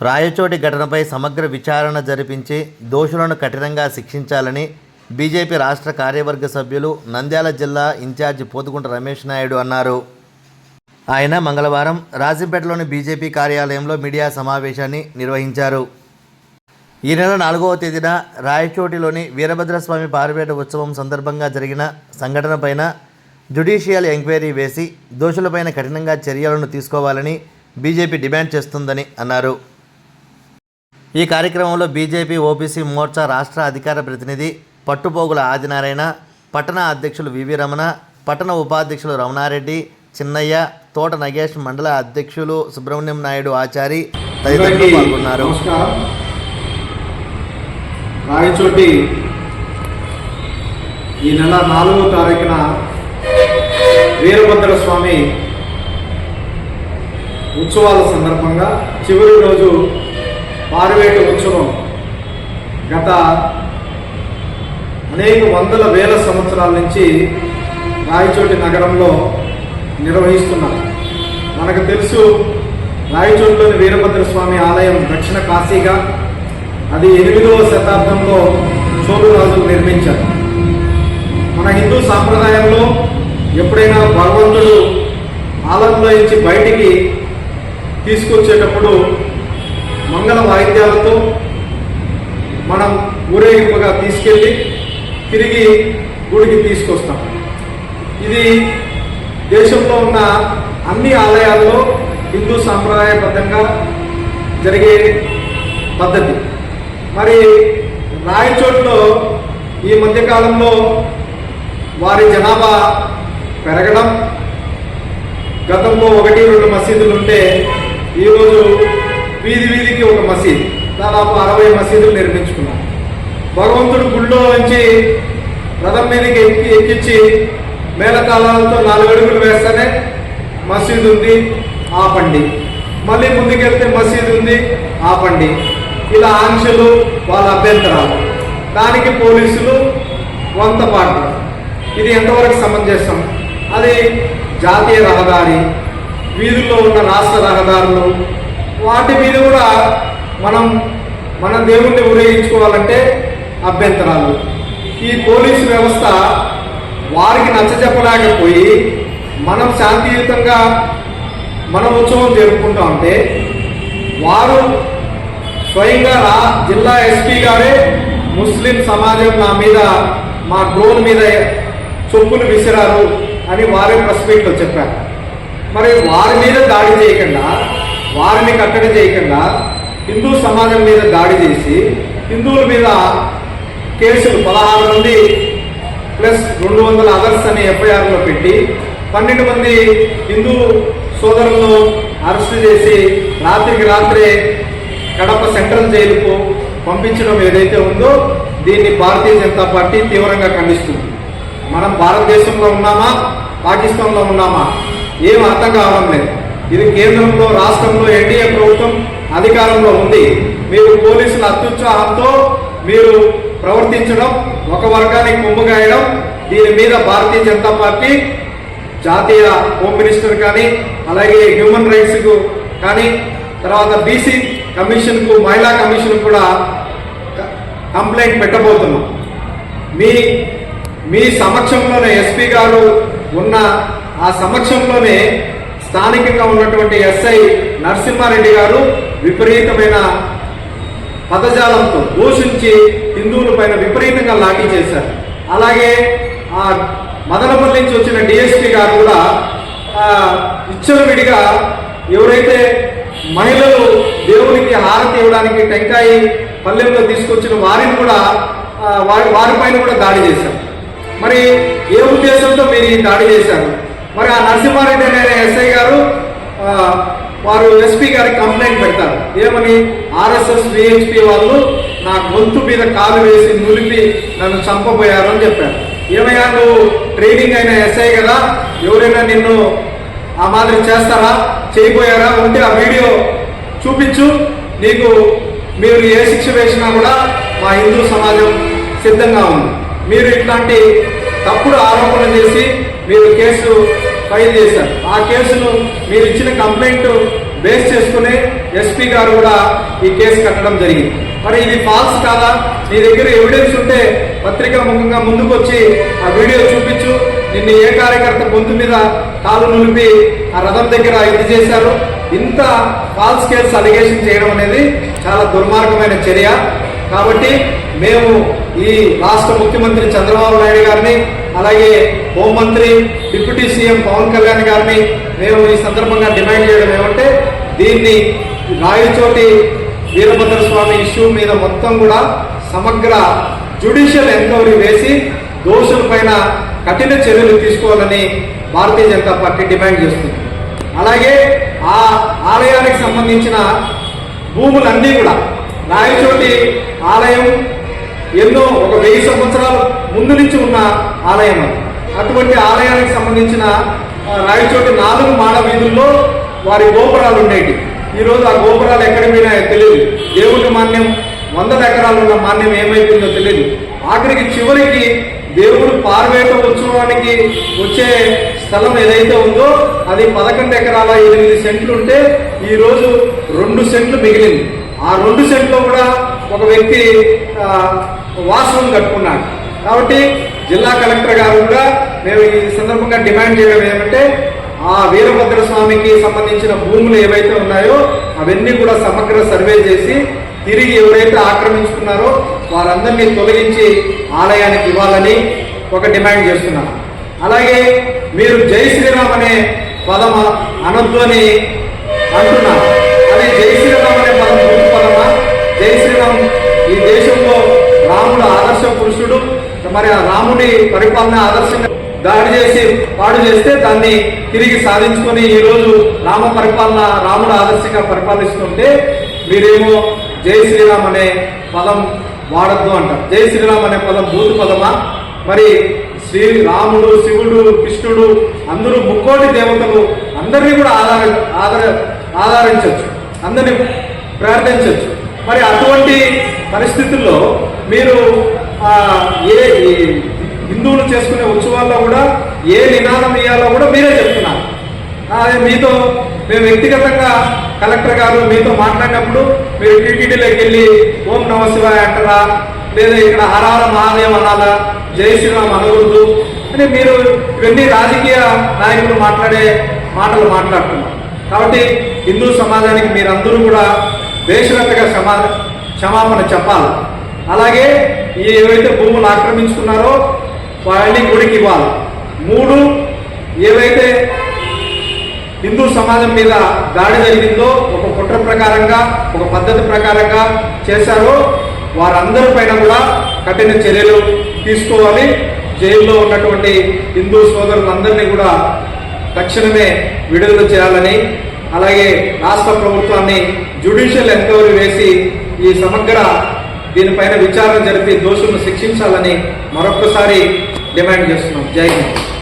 రాయచోటి ఘటనపై సమగ్ర విచారణ జరిపించి దోషులను కఠినంగా శిక్షించాలని బీజేపీ రాష్ట్ర కార్యవర్గ సభ్యులు నంద్యాల జిల్లా ఇన్ఛార్జి పోతుకుంట రమేష్ నాయుడు అన్నారు. ఆయన మంగళవారం రాజంపేటలోని బీజేపీ కార్యాలయంలో మీడియా సమావేశాన్ని నిర్వహించారు. ఈ నెల నాలుగవ తేదీన రాయచోటిలోని వీరభద్రస్వామి పారివేట ఉత్సవం సందర్భంగా జరిగిన సంఘటనపైన జ్యుడిషియల్ ఎంక్వైరీ వేసి దోషులపైన కఠినంగా చర్యలను తీసుకోవాలని బీజేపీ డిమాండ్ చేస్తుందని అన్నారు. ఈ కార్యక్రమంలో బీజేపీ ఓబీసీ మోర్చా రాష్ట్ర అధికార ప్రతినిధి పట్టుపోగుల ఆదినారాయణ పట్టణ అధ్యక్షులు వివి రమణ పట్టణ ఉపాధ్యక్షులు రమణారెడ్డి చిన్నయ్య తోట నగేష్ మండల అధ్యక్షులు సుబ్రహ్మణ్యం నాయుడు ఆచారి తదితరులు పాల్గొన్నారు. రాయచోటి ఈ నెల నాలుగో తారీఖున వీరభద్ర స్వామి ఉత్సవాల సందర్భంగా చివరి రోజు పారివేట ఉత్సవం గత అనేక వందల వేల సంవత్సరాల నుంచి రాయచోటి నగరంలో నిర్వహిస్తున్నారు. మనకు తెలుసు రాయచోటిలోని వీరభద్ర స్వామి ఆలయం దక్షిణ కాశీగా అది ఎనిమిదవ శతాబ్దంలో చోళరాజులు నిర్మించారు. మన హిందూ సాంప్రదాయంలో ఎప్పుడైనా భగవంతుడు ఆలయంలో నుంచి బయటికి తీసుకొచ్చేటప్పుడు మంగళ వాయిద్యాలతో మనం ఊరేగింపుగా తీసుకెళ్ళి తిరిగి గుడికి తీసుకొస్తాం. ఇది దేశంలో ఉన్న అన్ని ఆలయాల్లో హిందూ సాంప్రదాయబద్ధంగా జరిగే పద్ధతి. మరి రాయచోట్లో ఈ మధ్యకాలంలో వారి జనాభా పెరగడం గతంలో ఒకటి రెండు మసీదులు ఉంటే ఈరోజు వీధి వీధికి ఒక మసీద్. దాదాపు అరవై మసీదులు నిర్మించుకున్నాం. భగవంతుడు గుళ్ళో నుంచి రథం మీదకి ఎక్కి ఎక్కించి మేళతాళాలతో నాలుగు అడుగులు వేస్తేనే మసీదు ఉంది ఆపండి. మళ్ళీ ముందుకెళ్తే మసీదు ఉంది ఆపండి. ఇలా ఆంక్షలు వాళ్ళ అభ్యంతరాలు. దానికి పోలీసులు వంత పాటు. ఇది ఎంతవరకు సమంజసం? అది జాతీయ రహదారి వీధుల్లో ఉన్న రాష్ట్ర రహదారులు వాటి మీద కూడా మనం మన దేవుణ్ణి ఊరేగించుకోవాలంటే అభ్యంతరాలు. ఈ పోలీసు వ్యవస్థ వారికి నచ్చజెప్పలేకపోయి మనం శాంతియుతంగా మన ఉత్సవం జరుపుకుంటా ఉంటే వారు స్వయంగా రా జిల్లా ఎస్పీ గారే ముస్లిం సమాజం నా మీద మా డ్రోన్ మీద చొప్పులు విసిరారు అని వారే ప్రెస్ మీట్లో చెప్పారు. మరి వారి మీద దాడి చేయకుండా వారిని కట్టడి చేయకుండా హిందూ సమాజం మీద దాడి చేసి హిందువుల మీద కేసులు పదహారు మంది ప్లస్ రెండు వందల అదర్స్ అనే ఎఫ్ఐఆర్లో పెట్టి పన్నెండు మంది హిందూ సోదరులను అరెస్ట్ చేసి రాత్రికి రాత్రే కడప సెంట్రల్ జైలుకు పంపించడం ఏదైతే ఉందో దీన్ని భారతీయ జనతా పార్టీ తీవ్రంగా ఖండిస్తుంది. మనం భారతదేశంలో ఉన్నామా? పాకిస్తాన్లో ఉన్నామా? ఏం అర్థం కావడం లేదు. ఇది కేంద్రంలో రాష్ట్రంలో ఎన్డీఏ ప్రభుత్వం అధికారంలో ఉంది. మీరు పోలీసుల అత్యుత్సాహంతో మీరు ప్రవర్తించడం ఒక వర్గానికి కొమ్ముగాయడం దీని మీద భారతీయ జనతా పార్టీ జాతీయ హోమ్ మినిస్టర్ కానీ అలాగే హ్యూమన్ రైట్స్కు కానీ తర్వాత బీసీ కమిషన్కు మహిళా కమిషన్ కూడా కంప్లైంట్ పెట్టబోతున్నాం. మీ మీ సమక్షంలోనే ఎస్పీ గారు ఉన్న ఆ సమక్షంలోనే స్థానికంగా ఉన్నటువంటి ఎస్ఐ నరసింహారెడ్డి గారు విపరీతమైన పదజాలంతో దూషించి హిందువుల పైన విపరీతంగా లాఠీ చేశారు. అలాగే ఆ మదనపల్లి నుంచి వచ్చిన డిఎస్పీ గారు కూడా ఆ, విడిగా ఎవరైతే మహిళలు దేవునికి హారతి ఇవ్వడానికి టెంకాయి పల్లెల్లో తీసుకొచ్చిన వారిని కూడా వారి వారిపైన కూడా దాడి చేశారు. మరి ఏ ఉద్దేశంతో మీరు ఈ దాడి చేశారు? మరి ఆ నరసింహారెడ్డి అనే ఎస్ఐ గారు వారు ఎస్పీ గారికి కంప్లైంట్ పెడతారు. ఏమని? ఆర్ఎస్ఎస్ విహెచ్పి వాళ్ళు నా గొంతు మీద కాలు వేసి నులిపి నన్ను చంపబోయారు అని చెప్పారు. ఏమయ్యా నువ్వు ట్రైనింగ్ అయిన ఎస్ఐ కదా ఎవరైనా నిన్ను ఆ మాదిరి చేస్తారా? చేయబోయారా? ఉంటే ఆ వీడియో చూపించు. నీకు మీరు ఏ శిక్ష వేసినా కూడా మా హిందూ సమాజం సిద్ధంగా ఉంది. మీరు ఇట్లాంటి తప్పుడు ఆరోపణ చేసి మీరు కేసు ఫైల్ చేశారు. ఆ కేసును మీరు ఇచ్చిన కంప్లైంట్ బేస్ చేసుకుని ఎస్పీ గారు కూడా ఈ కేసు కట్టడం జరిగింది. మరి ఇది ఫాల్స్ కాదా? నీ దగ్గర ఎవిడెన్స్ ఉంటే పత్రికా ముఖంగా ముందుకు వచ్చి ఆ వీడియో చూపించు. నిన్ను ఏ కార్యకర్త గొంతు మీద కాలు నులిపి ఆ రథం దగ్గర ఇది చేశారు. ఇంత ఫాల్స్ కేసు అలిగేషన్ చేయడం అనేది చాలా దుర్మార్గమైన చర్య. కాబట్టి మేము ఈ రాష్ట్ర ముఖ్యమంత్రి చంద్రబాబు నాయుడు గారిని అలాగే హోంమంత్రి డిప్యూటీ సీఎం పవన్ కళ్యాణ్ గారిని మేము ఈ సందర్భంగా డిమాండ్ చేయడం ఏమంటే దీన్ని రాయచోటి వీరభద్ర స్వామి ఇష్యూ మీద మొత్తం కూడా సమగ్ర జ్యుడిషియల్ ఎంక్వైరీ వేసి దోషుల పైన కఠిన చర్యలు తీసుకోవాలని భారతీయ జనతా పార్టీ డిమాండ్ చేస్తుంది. అలాగే ఆ ఆలయానికి సంబంధించిన భూములన్నీ కూడా రాయచోటి ఆలయం ఎన్నో ఒక వెయ్యి సంవత్సరాల ముందు నుంచి ఉన్న ఆలయం అది. అటువంటి ఆలయానికి సంబంధించిన రాయచోటి నాలుగు మాడ వీధుల్లో వారి గోపురాలు ఉండేవి ఈరోజు ఆ గోపురాలు ఎక్కడ మీద తెలియదు దేవుడి మాన్యం వందల ఎకరాలు ఉన్న మాన్యం ఏమైపోయిందో తెలియదు ఆఖరికి చివరికి దేవుడు పార్వేట ఉత్సవానికి వచ్చే స్థలం ఏదైతే ఉందో అది పదకొండు ఎకరాల ఎనిమిది సెంట్లు ఉంటే ఈరోజు రెండు సెంట్లు మిగిలింది. ఆ రెండు సెంట్లో కూడా ఒక వ్యక్తి ఆ, వాష్రూమ్ కట్టుకున్నాడు. కాబట్టి జిల్లా కలెక్టర్ గారు కూడా మేము ఈ సందర్భంగా డిమాండ్ చేయడం ఏమంటే ఆ వీరభద్ర స్వామికి సంబంధించిన భూములు ఏవైతే ఉన్నాయో అవన్నీ కూడా సమగ్ర సర్వే చేసి తిరిగి ఎవరైతే ఆక్రమించుకున్నారో వారందరినీ తొలగించి ఆలయానికి ఇవ్వాలని ఒక డిమాండ్ చేస్తున్నాను అలాగే మీరు జై శ్రీరామ్ అనే పదం అనొద్దు అని అంటున్నారు. అది జై శ్రీరామ్ మరి ఆ రాముడి పరిపాలన ఆదర్శంగా దాడి చేసి పాడు చేస్తే దాన్ని తిరిగి సాధించుకొని ఈ రోజు రామ పరిపాలన రాముడు ఆదర్శంగా పరిపాలిస్తుంటే మీరేమో జై శ్రీరామ్ అనే పదం వాడద్దు అంటారు. జై శ్రీరామ్ అనే పదం భూత పదమా? మరి శ్రీ రాముడు శివుడు కృష్ణుడు అందరూ ముక్కోటి దేవతలు అందరినీ కూడా ఆధార ఆధార ఆధారించవచ్చు అందరినీ ప్రార్థించవచ్చు మరి అటువంటి పరిస్థితుల్లో మీరు ఏ హిందువులు చేసుకునే ఉత్సవాల్లో కూడా ఏ నినాదం ఇవ్వాలో కూడా మీరే చెప్తున్నారు. అదే మీతో మేము వ్యక్తిగతంగా కలెక్టర్ గారు మీతో మాట్లాడినప్పుడు మీరు టీటీడీలోకి వెళ్ళి ఓం నమ శివాయ అంటారా? లేదా ఇక్కడ హరాల మహాదేవ్ అనాలా? జై శ్రీరామ్ అనవద్దు అని మీరు ఇవన్నీ రాజకీయ నాయకులు మాట్లాడే మాటలు మాట్లాడుతున్నారు. కాబట్టి హిందూ సమాజానికి మీరందరూ కూడా దేశవ్యాప్తంగా క్షమా క్షమాపణ చెప్పాలి. అలాగే ఏవైతే భూములు ఆక్రమించుకున్నారో వాళ్ళని గుడికి ఇవ్వాలి. మూడు ఏవైతే హిందూ సమాజం మీద దాడి జరిగిందో ఒక కుట్ర ప్రకారంగా ఒక పద్ధతి ప్రకారంగా చేశారో వారందరి పైన కూడా కఠిన చర్యలు తీసుకోవాలి. జైల్లో ఉన్నటువంటి హిందూ సోదరులందరినీ కూడా తక్షణమే విడుదల చేయాలని అలాగే రాష్ట్ర ప్రభుత్వాన్ని జ్యుడిషియల్ ఎంక్వైరీ వేసి ఈ సమగ్ర దీనిపైన విచారణ జరిపి దోషులను శిక్షించాలని మరొక్కసారి డిమాండ్ చేస్తున్నాం. జై హింద్.